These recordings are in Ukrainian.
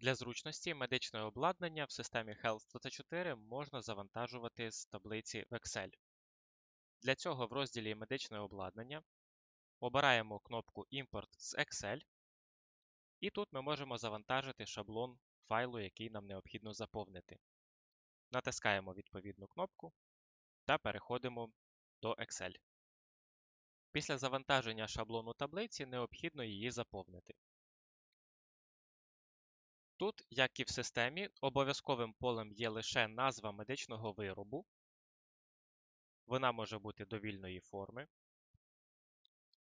Для зручності медичне обладнання в системі Health24 можна завантажувати з таблиці в Excel. Для цього в розділі Медичне обладнання обираємо кнопку Імпорт з Excel, і тут ми можемо завантажити шаблон файлу, який нам необхідно заповнити. Натискаємо відповідну кнопку та переходимо до Excel. Після завантаження шаблону таблиці необхідно її заповнити. Тут, як і в системі, обов'язковим полем є лише назва медичного виробу. Вона може бути довільної форми.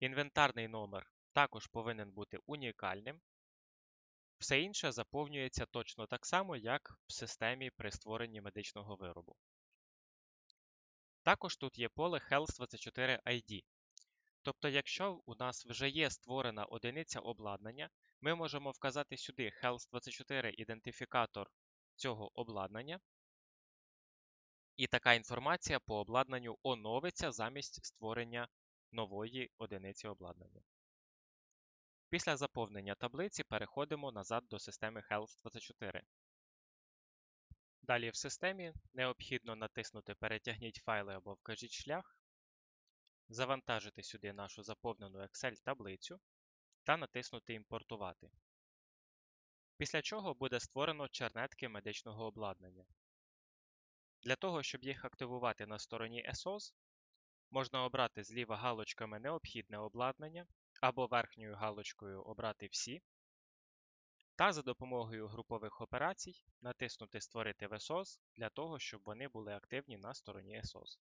Інвентарний номер також повинен бути унікальним. Все інше заповнюється точно так само, як в системі при створенні медичного виробу. Також тут є поле Health24 ID. Тобто, якщо у нас вже є створена одиниця обладнання, ми можемо вказати сюди Health24 ідентифікатор цього обладнання, і така інформація по обладнанню оновиться замість створення нової одиниці обладнання. Після заповнення таблиці переходимо назад до системи Health24. Далі в системі необхідно натиснути Перетягніть файли або вкажіть шлях, завантажити сюди нашу заповнену Excel-таблицю та натиснути Імпортувати. Після чого буде створено чернетки медичного обладнання. Для того, щоб їх активувати на стороні SOS, можна обрати зліва галочками Необхідне обладнання або верхньою галочкою Обрати всі та за допомогою групових операцій натиснути Створити в SOS для того, щоб вони були активні на стороні SOS.